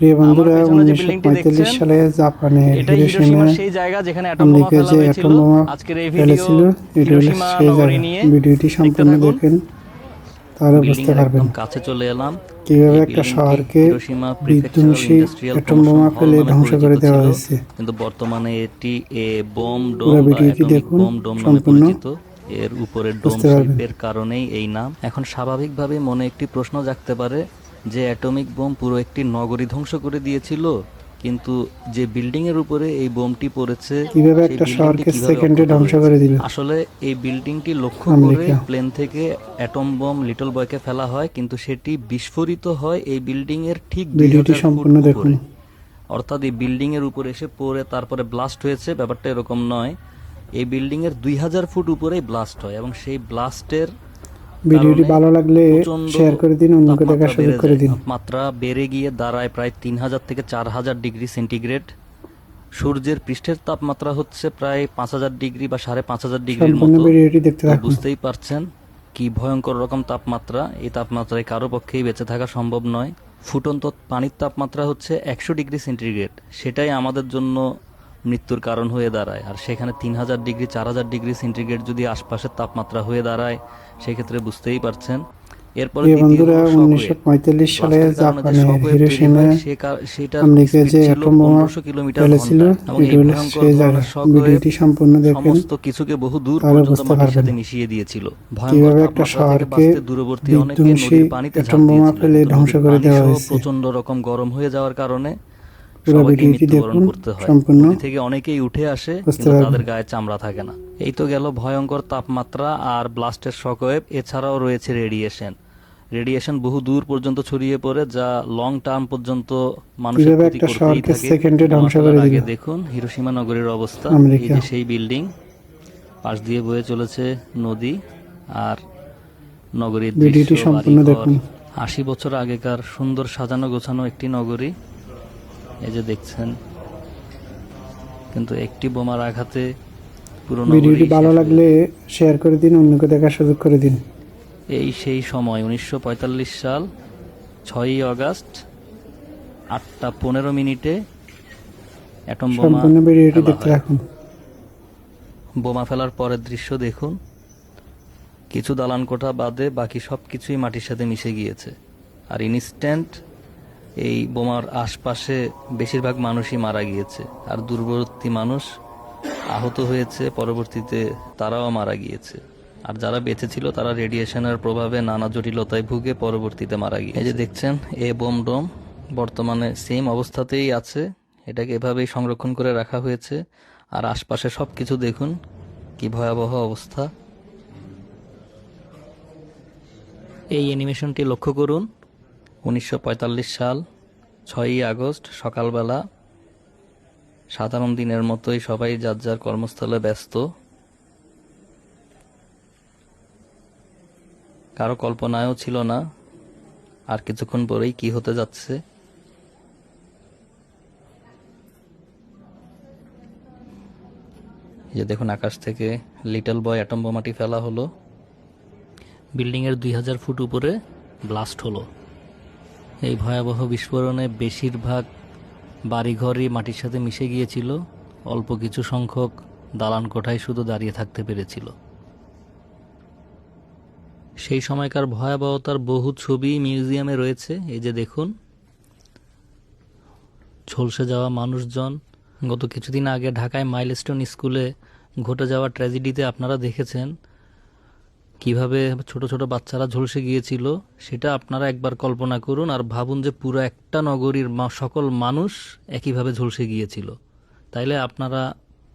প্রিয় বন্ধুরা উনিশশো পঁয়তাল্লিশ সালে জাপানে হিরোশিমা সেই জায়গা যেখানে আমেরিকা যে অ্যাটম বোমা ফেলেছিল এটা হলো সেই জায়গা। ভিডিওটি সম্পূর্ণ দেখেন তাহলে বুঝতে পারবেন কাছে চলে এলাম। কীভাবে একটা শহরকে বিধ্বংসী অ্যাটম বোমা ফেলে ধ্বংস করে দেওয়া হয়েছে। কিন্তু বর্তমানে এটি এ বোম ডোম ভিডিওটি দেখুন, সম্পূর্ণ এর উপরে ডোম। শেপের কারণেই এই নাম। এখন স্বাভাবিকভাবে মনে একটি প্রশ্ন জাগতে পারে যে অ্যাটমিক বোম পুরো একটি নগরী ধ্বংস করে দিয়েছিল কিন্তু যে বিল্ডিং এর উপরে এই বোমটি পড়েছে কীভাবে একটা শহরকে সেকেন্ডে ধ্বংস করে দিল আসলে এই বিল্ডিংটি লক্ষ্য করে প্লেন থেকে অ্যাটম বোম লিটল বয়কে ফেলা হয় কিন্তু সেটি বিস্ফোরিত হয় এই বিল্ডিং এর ঠিক ভিডিওটি সম্পূর্ণ। দেখুন। অর্থাৎ এই বিল্ডিং এর উপরে এসে পড়ে তারপরে ব্লাস্ট হয়েছে ব্যাপারটা এরকম নয় এই বিল্ডিং এর দুই হাজার ফুট উপরেই ব্লাস্ট হয় এবং সেই ব্লাস্টের ভিডিওটি ভালো লাগলে শেয়ার করে দিন অন্যকে দেখার সুযোগ করে দিন। তাপমাত্রা বেড়ে গিয়ে দাঁড়ায় প্রায় তিন হাজার থেকে চার হাজার ডিগ্রি সেন্টিগ্রেড। সূর্যের পৃষ্ঠের তাপমাত্রা হচ্ছে প্রায় পাঁচ হাজার ডিগ্রি বা সাড়ে পাঁচ হাজার ডিগ্রির মতো। ভিডিওটি দেখতে থাকুন। বুঝতেই পারছেন কি ভয়ঙ্কর রকম তাপমাত্রা। এই তাপমাত্রায় কারও পক্ষেই বেঁচে থাকা সম্ভব নয়। ফুটন্ত পানির তাপমাত্রা হচ্ছে একশো ডিগ্রি সেন্টিগ্রেড। সেটাই আমাদের জন্য মৃত্যুর কারণ হয়ে দাঁড়ায়। আর সেখানে তিন হাজার ডিগ্রি চার হাজার ডিগ্রি সেন্টিগ্রেড যদি আশপাশের তাপমাত্রা হয়ে দাঁড়ায় সেক্ষেত্রে বুঝতেই পারছেন। এরপরে বন্ধুরা উনিশশো পঁয়তাল্লিশ সালে জাপানে হিরোশিমা আমেরিকা যে অ্যাটম বোমা ফেলেছিল ভিডিওটি সম্পূর্ণ দেখেন। সমস্ত কিছুকে বহু দূর পর্যন্ত মাটির সাথে মিশিয়ে দিয়েছিল। কীভাবে একটা শহরকে দূরবর্তী অনেকে বিধ্বংসী নদীর পানিতে অ্যাটম বোমা ফেলে ধ্বংস করে দেওয়া হয়েছে। প্রচণ্ড রকম গরম হয়ে যাওয়ার কারণে পুরো ভিডিওটি দেখুন, সম্পূর্ণ থেকে অনেকেই উঠে আসে কিন্তু তাদের গায়ে চামড়া থাকে না। এই তো গেল ভয়ঙ্কর তাপমাত্রা আর ব্লাস্টের শকওয়েভ এছাড়াও রয়েছে রেডিয়েশন রেডিয়েশন বহু দূর পর্যন্ত ছড়িয়ে পড়ে যা লং টার্ম পর্যন্ত মানুষের ক্ষতি করতেই থাকে। ধ্বংস করে আগে দেখুন হিরোশিমা নগরীর অবস্থা। এই যে সেই বিল্ডিং পাশ দিয়ে বয়ে চলেছে নদী আর নগরীর ভিডিওটি সম্পূর্ণ দেখুন। আশি বছর আগেকার সুন্দর সাজানো গোছানো একটি নগরী। এই যে দেখছেন কিন্তু একটি বোমার আঘাতে পুরো ভিডিওটি ভালো লাগলে শেয়ার করে দিন অন্যকে দেখার সুযোগ করে দিন। এই সেই সময় উনিশশো পঁয়তাল্লিশ সাল ছয়ই আগস্ট আটটা পনেরো মিনিটে অ্যাটম বোমা ভিডিওটি দেখতে। থাকুন। বোমা ফেলার পরের দৃশ্য দেখুন। কিছু দালান কোঠা বাদে বাকি সব কিছুই মাটির সাথে মিশে গিয়েছে। আর ইনস্ট্যান্ট এই বোমার আশপাশে বেশিরভাগ মানুষই মারা গিয়েছে। আর দূরবর্তী মানুষ আহত হয়েছে, পরবর্তীতে তারাও মারা গিয়েছে। আর যারা বেঁচে ছিল তারা রেডিয়েশনের প্রভাবে নানা জটিলতায় ভুগে পরবর্তীতে মারা গিয়েছে। এই যে দেখছেন, এ বোম ডোম বর্তমানে সেম অবস্থাতেই আছে। এটাকে এভাবেই সংরক্ষণ করে রাখা হয়েছে। আর আশপাশে সব কিছু দেখুন, কি ভয়াবহ অবস্থা। এই অ্যানিমেশনটি লক্ষ্য করুন। উনিশশো পঁয়তাল্লিশ সাল, ছয়ই আগস্ট, সকালবেলা। সাধারণ দিনের মতোই সবাই যার যার কর্মস্থলে ব্যস্ত। কারও কল্পনায়ও ছিল না আর কিছুক্ষণ পরেই কি হতে যাচ্ছে। যে দেখুন আকাশ থেকে লিটল বয় অ্যাটম বোমাটি ফেলা হলো। বিল্ডিংয়ের দুই হাজার ফুট উপরে ব্লাস্ট হলো। এই ভয়াবহ বিস্ফোরণে বেশিরভাগ বাড়িঘরই মাটির সাথে মিশে গিয়েছিল। অল্প কিছু সংখ্যক দালান কোঠায় শুধু দাঁড়িয়ে থাকতে পেরেছিল। সেই সময়কার ভয়াবহতার বহু ছবি মিউজিয়ামে রয়েছে। এই যে দেখুন, ঝলসে যাওয়া মানুষজন। গত কিছুদিন আগে ঢাকায় মাইলস্টোন স্কুলে ঘটে যাওয়া ট্র্যাজেডিতে আপনারা দেখেছেন কীভাবে ছোট ছোট বাচ্চারা ঝলসে গিয়েছিল, সেটা আপনারা একবার কল্পনা করুন আর ভাবুন যে পুরো একটা নগরীর সকল মানুষ একইভাবে ঝলসে গিয়েছিল। তাইলে আপনারা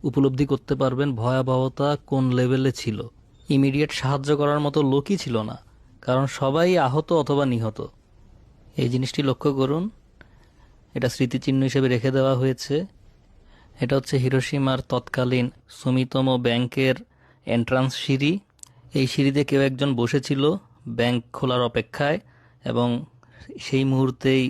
উপলব্ধি করতে পারবেন ভয়াবহতা কোন লেভেলে ছিল। ইমিডিয়েট সাহায্য করার মতো লোকই ছিল না, কারণ সবাই আহত অথবা নিহত। এই জিনিসটি লক্ষ্য করুন। এটা স্মৃতিচিহ্ন হিসেবে রেখে দেওয়া হয়েছে। এটা হচ্ছে হিরোশিমার তৎকালীন সুমিতম ব্যাংকের এন্ট্রান্স সিঁড়ি। এই সিঁড়িতে কেউ একজন বসেছিল ব্যাংক খোলার অপেক্ষায় এবং সেই মুহূর্তেই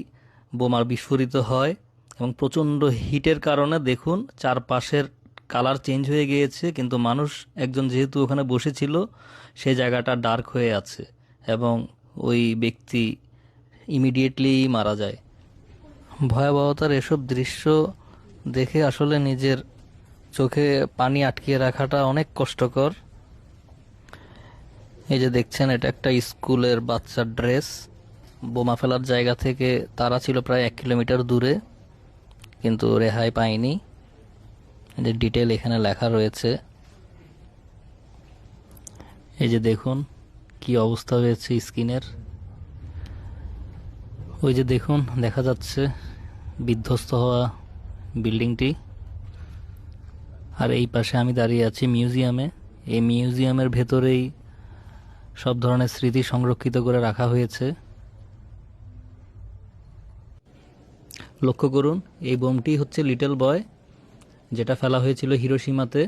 বোমার বিস্ফোরিত হয় এবং প্রচণ্ড হিটের কারণে দেখুন চারপাশের কালার চেঞ্জ হয়ে গিয়েছে, কিন্তু মানুষ একজন যেহেতু ওখানে বসেছিল, সে জায়গাটা ডার্ক হয়ে আছে এবং ওই ব্যক্তি ইমিডিয়েটলি মারা যায়। ভয়াবহতার এসব দৃশ্য দেখে আসলে নিজের চোখে পানি আটকিয়ে রাখাটা অনেক কষ্টকর। এই যে দেখছেন, এটা একটা স্কুলের বাচ্চার ড্রেস। বোমা ফেলার জায়গা থেকে তারা ছিল প্রায় এক কিলোমিটার দূরে, কিন্তু রেহাই পায়নি। যে ডিটেল এখানে লেখা রয়েছে। এই যে দেখুন, কি অবস্থা হয়েছে স্কিনের। ওই যে দেখুন, দেখা যাচ্ছে বিধ্বস্ত হওয়া বিল্ডিংটি। আর এই পাশে আমি দাঁড়িয়ে আছি মিউজিয়ামে। এই মিউজিয়ামের ভেতরেই সব ধরনের স্মৃতি সংরক্ষিত করে রাখা হয়েছে। লক্ষ্য করুন, এই বোমটি হচ্ছে লিটল বয়, যেটা ফেলা হয়েছিল হিরোসীমাতে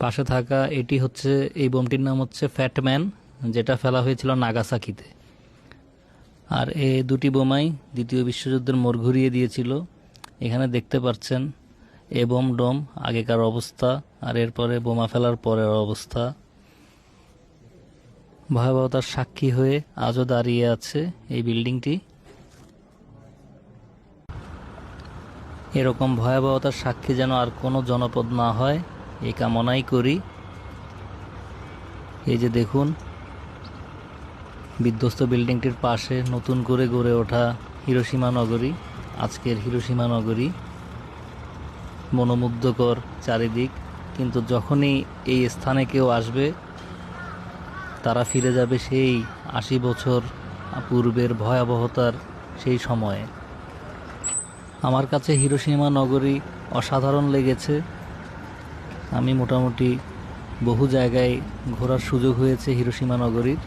পাশে থাকা এটি হচ্ছে, এই বোমটির নাম হচ্ছে ফ্যাটম্যান যেটা ফেলা হয়েছিল নাগাসাকিতে। আর এ দুটি বোমাই দ্বিতীয় বিশ্বযুদ্ধের মোড় ঘুরিয়ে দিয়েছিল। এখানে দেখতে পাচ্ছেন বোম ডোম, আগেকার অবস্থা। আর এরপরে বোমা ফেলার পরের অবস্থা। ভয়াবহতার সাক্ষী হয়ে আজও দাঁড়িয়ে আছে এই বিল্ডিংটি। এরকম ভয়াবহতার সাক্ষী যেন আর কোনো জনপদ না হয় এই কামনাই করি। এই যে দেখুন, বিধ্বস্ত বিল্ডিংটির পাশে নতুন করে গড়ে ওঠা হিরোসীমা নগরী, আজকের হিরোসীমা নগরী। মনোমুগ্ধকর চারিদিক। কিন্তু যখনই এই স্থানে কেউ আসবে, তারা ফিরে যাবে সেই আশি বছর পূর্বের ভয়াবহতার সেই সময়ে। আমার কাছে হিরোসীমা নগরী অসাধারণ লেগেছে। আমি মোটামুটি বহু জায়গায় ঘোরার সুযোগ হয়েছে হিরোসীমা নগরীর।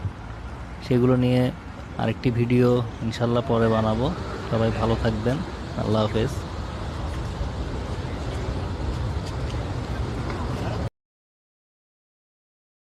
সেগুলো নিয়ে আরেকটি ভিডিও ইনশাল্লাহ পরে বানাবো। সবাই ভালো থাকবেন। আল্লাহ হাফেজ।